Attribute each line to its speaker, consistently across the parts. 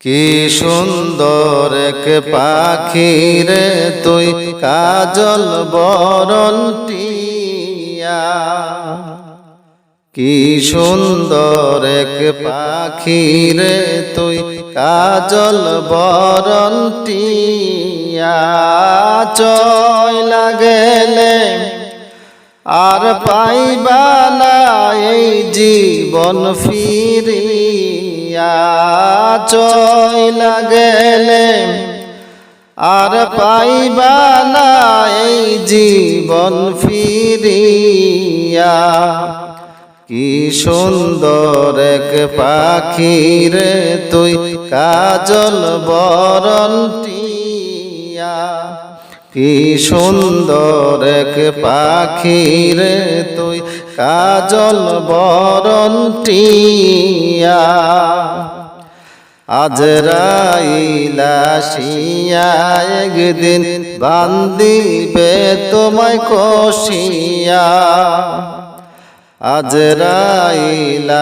Speaker 1: কি সুন্দর এক পাখি রে তুই, কাজল বরণ টিয়া কি সুন্দর এক পাখি রে তুই, কাজল বরণ টিয়া চয় লাগেলে আর পাইবা না এই জীবন চইলা গেলে আর পাইবা না এই জীবন ফিরিয়া। কি সুন্দর এক পাখি রে তুই, কাজল বরণ টিয়া। কি সুন্দর এক পাখির তুই কাজল বরণ টিয়া আজ রাইলাসিয়া একদিন বান্দিবে তোমায় কষিয়া। আজ রাইলাসিয়া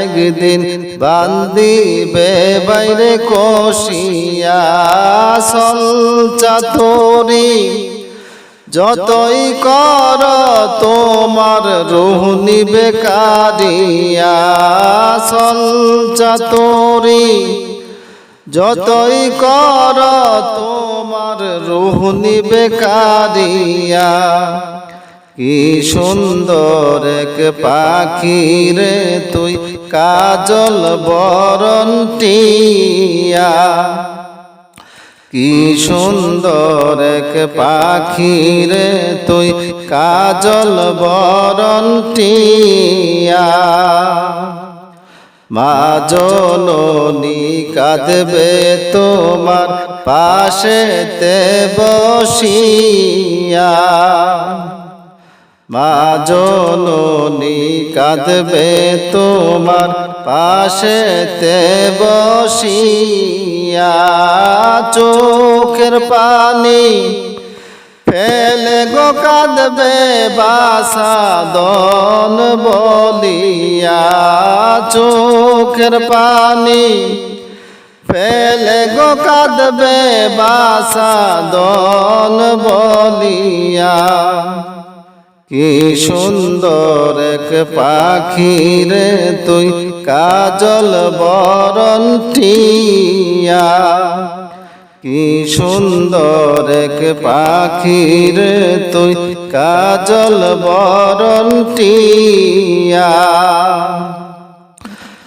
Speaker 1: একদিন বান্দিবে বাইরে কষিয়া সঞ্চা তোরি যতই কর তোমার রুহ নিবে কারিয়া সঞ্চা তোরি যতই কর তোমার রুহ নিবে কারিয়া কি সুন্দর এক পাখি রে তুই, কাজল বরণ টিয়া কি সুন্দর এক পাখি রে তুই, কাজল বরণ টিয়া মা জননী কাঁদবে তোমার পাশেতে বসিয়া। মা জননী কাঁদবে তোমার পাশেতে বসিয়া চোখের পানি ফেলে গো কাঁদবে বাসাদন বলিয়া চোখের পানি ফেলে গো কাঁদবে বাসাদন বলিয়া কি সুন্দর এক পাখি রে তুই, কাজল বরণ টিয়া। কি সুন্দর এক পাখি রে তুই, কাজল বরণ টিয়া।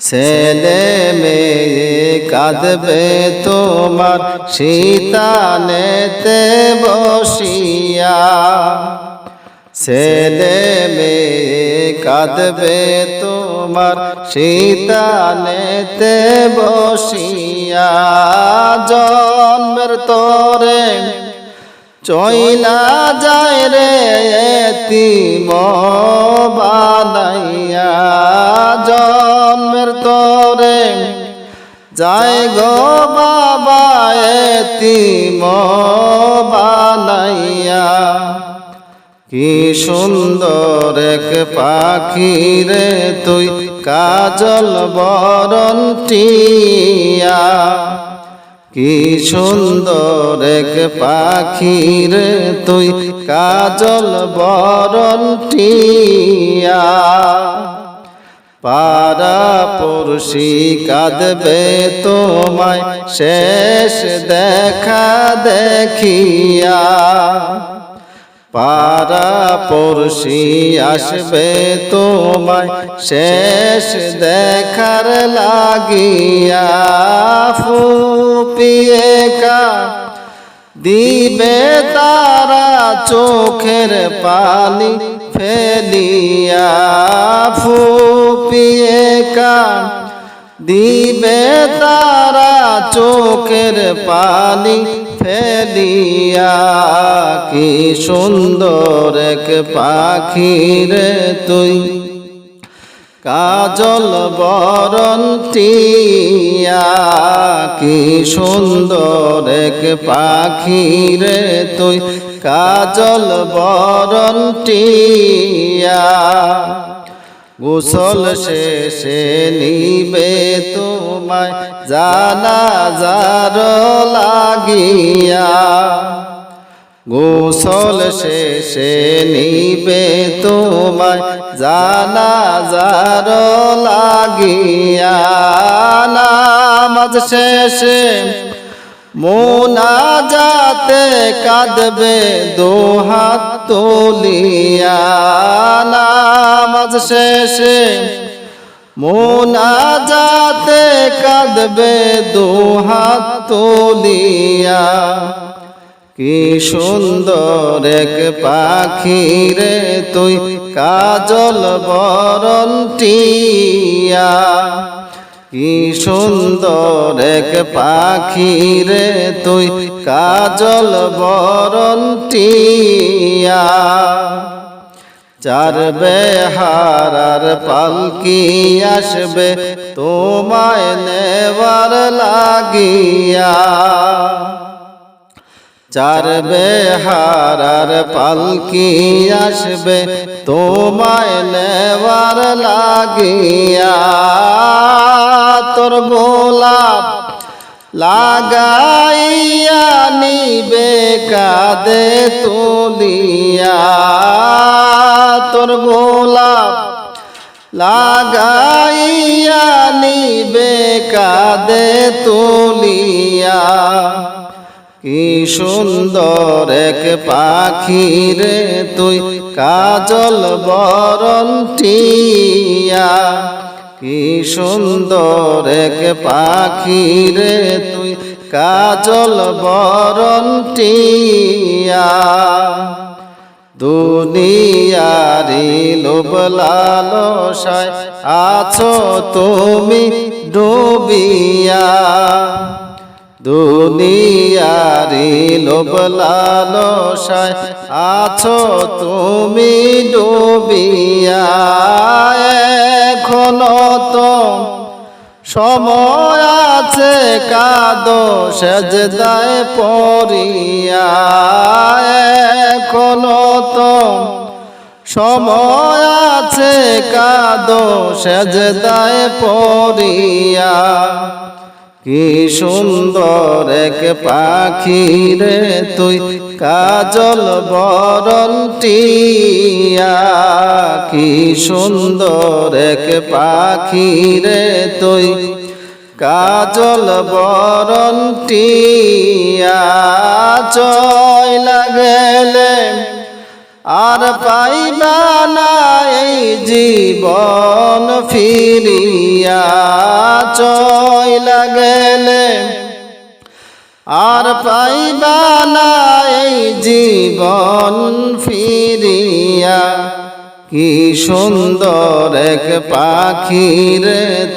Speaker 1: ছেলে মেয়ে কাঁদবে তোমার শীতানেতে বসিয়া। ছেলে মেয়ে কাঁদবে তোমার শীতানেতে বসিয়া জন্মের তরে। চইলা যায় রে তিম বানাইয়া জন্মের তরে। যায় গো বাবা তিম বানাইয়া কি সুন্দর এক পাখি রে তুই, কাজল বরণ টিয়া কি সুন্দর এক পাখি রে তুই, কাজল বরণ টিয়া পড়শি কাঁদবে তোমায়, শেষ দেখা দেখিয়া। পারা পড়শি আসবে তোমায়। শেষ দেখার লাগিয়া ফুপিয়ে কা দিবে তারা চোখের পানি ফেলিয়া ফুপিয়ে কা দিবে তারা চোখের পানি ফেলিয়া কি সুন্দর এক পাখি রে তুই। কাজল বরণ টিয়া কি সুন্দর এক পাখি রে তুই। কাজল বরণ টিয়া গোসল শেষে নিবে তোমায় জানা যার লাগিয়া। গোসল শেষে নিবে তোমায় জানা যার লাগিয়া। নামাজ শেষে মোনা যাতে কাঁদবে দোহাত তুলিয়া। নামাজ শেষে মোনা যাতে কাঁদবে দোহাত তুলিয়া। কি সুন্দর এক পাখি রে তুই, কাজল বরণ টিয়া কি সুন্দর এক পাখি রে তুই, কাজল বরণ টিয়া চার বেহারার পালকি আসবে? তোমায় নেবার লাগিয়া। চার বেহারার পালকি আসবে? তোমায় নেবার লাগিয়া। তোর গোলাপ লাগাইয়া নিবে কাদে তুলিয়া। গোলাপ লাগাইয়া নিবে কাদে তুলিয়া। কি সুন্দর এক পাখি তুই, কাজল বরণ টিয়া কি সুন্দর এক পাখি তুই, কাজল বরণ টিয়া দুনিয়ারি লোভ লালসায় আছো তুমি ডুবিয়া। দুনিয়ারি লোভ লালসায় আছো তুমি ডুবিয়া। এখনও তো সময় আছে কাদো সেজদায় পড়িয়া। এখনও তো সময় আছে কাদো সেজদায় পড়িয়া। কি সুন্দর এক পাখি রে তুই, কাজল বরণ টিয়া কি সুন্দর এক পাখি রে তুই, কাজল বরণ টিয়া চয় লাগলে আর পাইবা না এই জীবন ফিরিয়া চয় লাগলে। আর পাইবা না এই জীবন ফিরিয়া, কি সুন্দর এক পাখির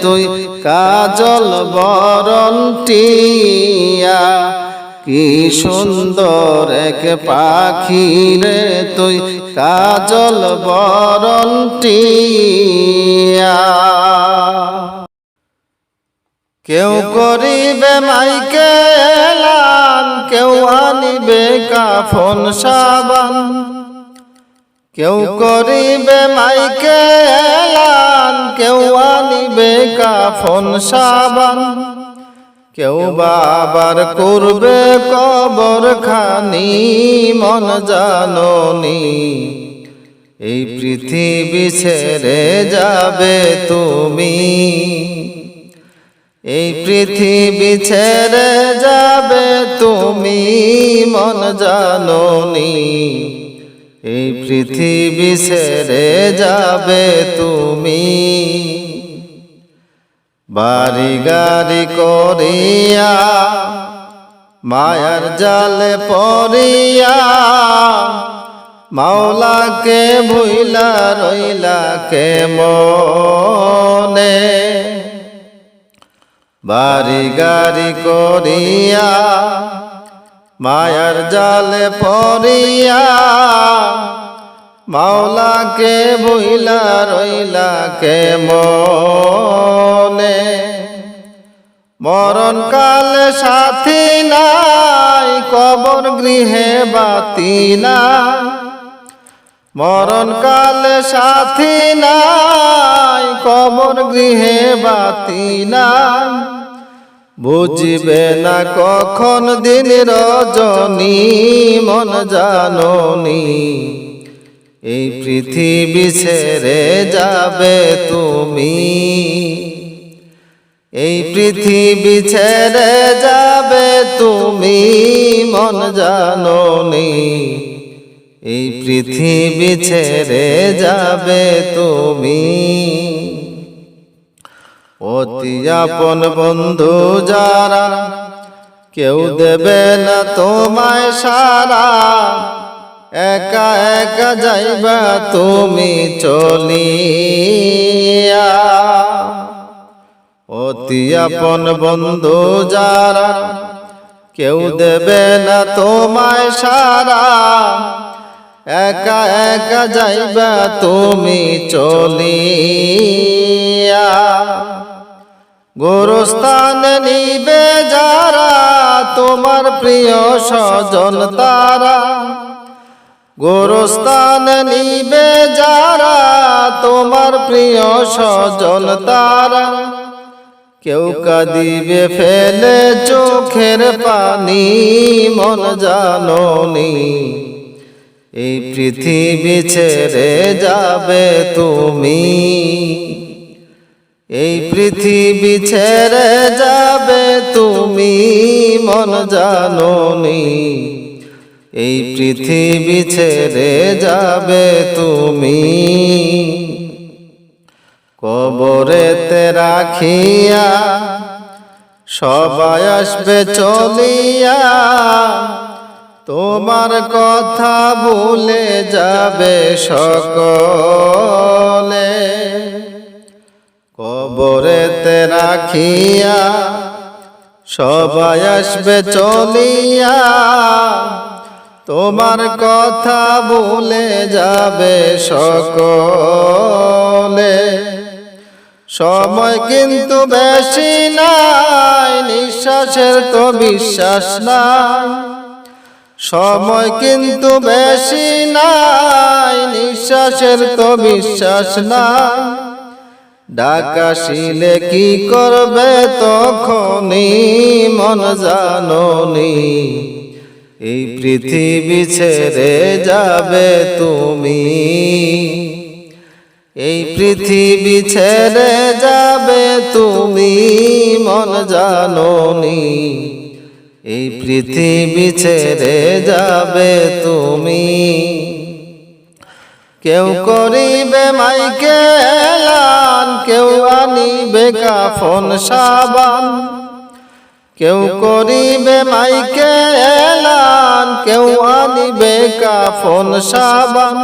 Speaker 1: তুই কাজল বরণ টিয়া। কি সুন্দর এক পাখি রে তুই, কাজল বরণ টিয়া কেউ করিবে মাইকে কেউ আনিবে কাফন সাবান। কেউ করিবে মাইকে কেউ আনিবে কাফন সাবান। কেউ বাবার করবে কবর খানি মন জাননি। এই পৃথিবী ছেড়ে যাবে তুমি। এই পৃথিবী ছেড়ে যাবে তুমি, মন জাননি। এই পৃথিবী ছেড়ে যাবে তুমি। বাড়ি গাড়ি করিয়া, মায়ার জালে পড়িয়া, মাওলাকে ভুইলা রইলা কে মনে বাড়ি গাড়ি করিয়া, মায়ার জালে পড়িয়া মাওলাকে বইলা রইলা কে মনে মরণ কালে সাথী নাই, কবর গৃহে বাতি না মরণকালে সাথী নাই, কবর গৃহে বাতি নাই। বুঝবে না কখন দিন রজনী, মন জাননি। এই পৃথিবী ছেড়ে যাবে তুমি। এই পৃথিবী ছেড়ে যাবে তুমি মন জাননি এই পৃথিবী ছেড়ে যাবে তুমি। অতি আপন বন্ধু যারা কেউ দেবে না তোমায় সারা। একা একা যাইবা তুমি চলিয়া। অতি আপন বন্ধু যারা, কেউ দেবে না তোমায় সারা। একা একা যাইবা তুমি চলিয়া। গোরস্থানে নিবে যারা, তোমার প্রিয় স্বজন তারা। গোরস্থানে নিবে যারা, তোমার প্রিয় স্বজন তারা। কেউ কাঁদিবে ফেলে চোখের পানি, মন জাননি। এই পৃথিবী ছেড়ে যাবে তুমি। এই পৃথিবী ছেড়ে যাবে তুমি, মন জাননি। এই পৃথিবী ছেড়ে যাবে তুমি। কবরেতে রাখিয়া সবাই আসবে চলিয়া। তোমার কথা ভুলে যাবে সকলে। কবরেতে রাখিয়া সবাই আসবে চলিয়া। তোমার কথা ভুলে যাবে সকলে। সময় কিন্তু বেশি নাই, নিঃশ্বাসের তো বিশ্বাস নাই। সময় কিন্তু বেশি নাই, নিঃশ্বাসের তো বিশ্বাস নাই। ডাকাশিলে কি করবে তখনই মন জাননি। এই পৃথিবী ছেড়ে যাবে তুমি। এই পৃথিবী ছেড়ে যাবে তুমি মন জাননি। এই পৃথিবী ছেড়ে যাবে তুমি। কেউ করিবে মাইকে কেউ আনিবে কাফন সাবান। কেউ করিবে মাইকে কাফন সাবান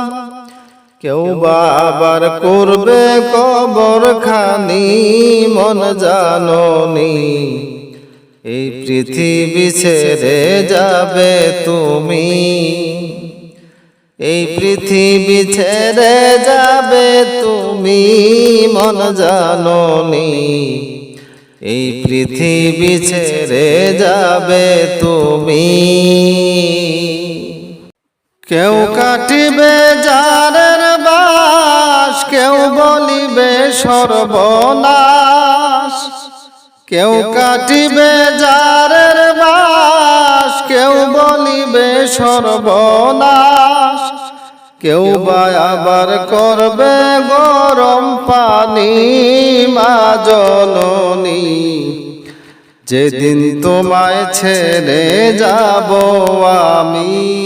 Speaker 1: কেউ বাবার করবে কবর খানি মন জাননি। এই পৃথিবী ছেড়ে যাবে তুমি। এই পৃথিবী ছেড়ে যাবে তুমি, মন জাননি। এই পৃথিবী ছেড়ে যাবে তুমি। কেউ কাটিবে যারের বাস কেউ বলিবে সর্বনাশ। কেউ কাটিবে যারের বাস কেউ বলিবে সর্বনাশ। কেউ বা আবার করবে গরম পানি মা জননী। যেদিন তোমায় ছেড়ে যাব আমি।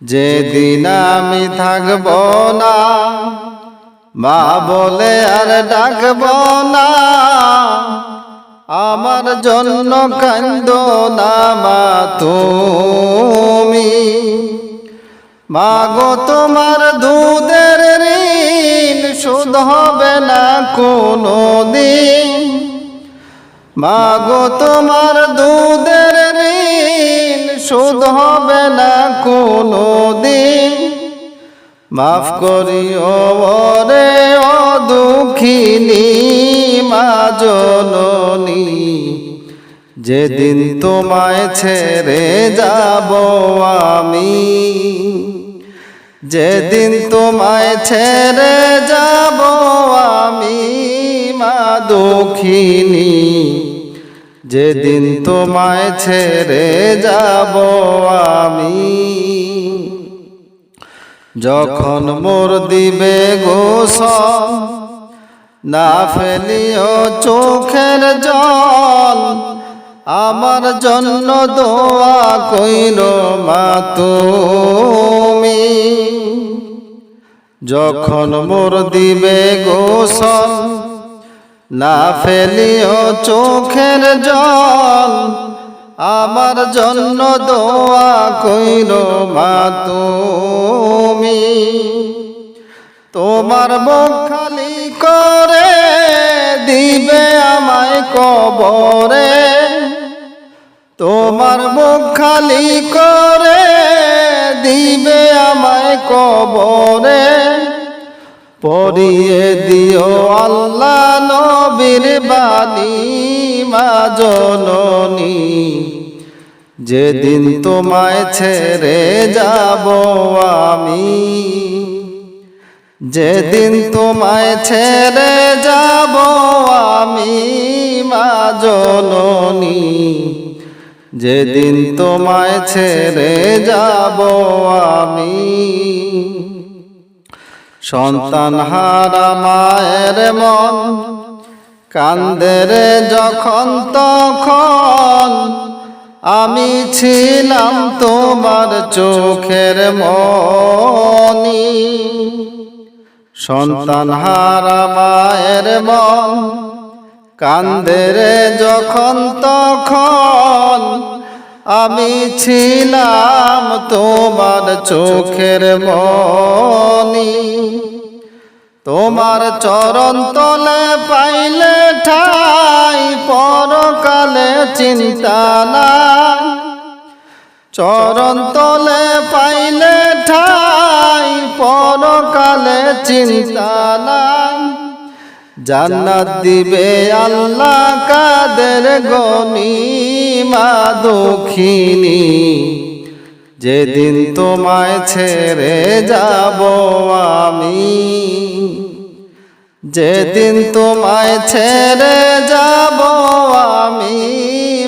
Speaker 1: যেদিন আমি থাকব না, মা বলে আর ডাকব না। আমার জন্য কান্দ না মা তুমি। মাগো তোমার দুধের ঋণ শুধ হবে না কোনো দিন মাগো তোমার দুধের ঋণ শোধ হবে না কোনো দিন। মাফ করিও রে ও দুঃখিনী মা জননী। যেদিন তোমায় ছেড়ে যাব আমি, যেদিন তোমায় ছেড়ে যাব আমি, মা দুঃখিনী। যেদিন তোমায় ছেড়ে যাব আমি, যখন মোর দিবে গোসল, না ফেলিও চোখের জল, আমার জন্য দোয়া কইল মা তুমি। যখন মোর দিবে গোসল না ফেলিও চোখের জল, আমার জন্য দোয়া কইল মা তুমি। তোমার মুখ করে দিবে আমায় কবরে। তোমার মুখ করে দিবে আমায় কবরে। পরিয়ে দিও আল্লাহ নবীর বাণী, মা জননী। যেদিন তোমায় ছেড়ে যাব আমি, যেদিন তোমায় ছেড়ে যাব আমি, মা জননী। যেদিন তোমায় ছেড়ে যাব আমি সন্তান হারা মায়ের মন কান্দের যখন তখন আমি ছিলাম তোমার চোখের মনি। সন্তান হারা মায়ের মন কান্দের যখন তখন আমি ছিলাম তোমার চোখের মনি। তোমার চরণ তলে পাইলে ঠাই, পরকালে চিন্তা না চরণ তলে পাইলে ঠাই, পরকালে চিন্তা না জান্নাত দিবে আল্লাহ কাদের গনি মা দুঃখিনী। যেদিন তোমায় ছেড়ে যাব আমি। যেদিন তোমায় ছেড়ে যাব আমি,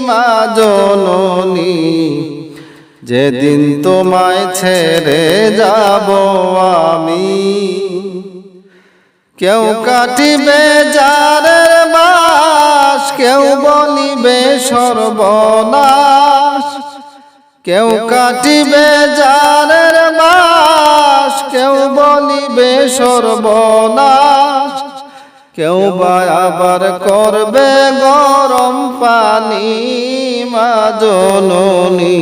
Speaker 1: মা জননী। যেদিন তোমায় ছেড়ে যাব আমি। কেউ কাটিবে যারের বাস কেউ বলিবে সর্বনাশ। কেউ কাটিবে যারের বাস কেউ বলিবে সর্বনাশ। কেউ বা আবার করবে গরম পানি মা জননী।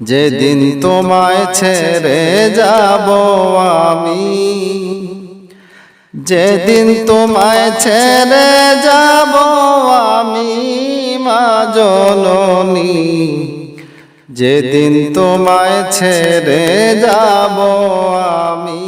Speaker 1: যেদিন তোমায় ছেড়ে যাব আমি যেদিন তোমায় ছেড়ে যাব আমি মা জননী যেদিন তোমায় ছেড়ে যাব আমি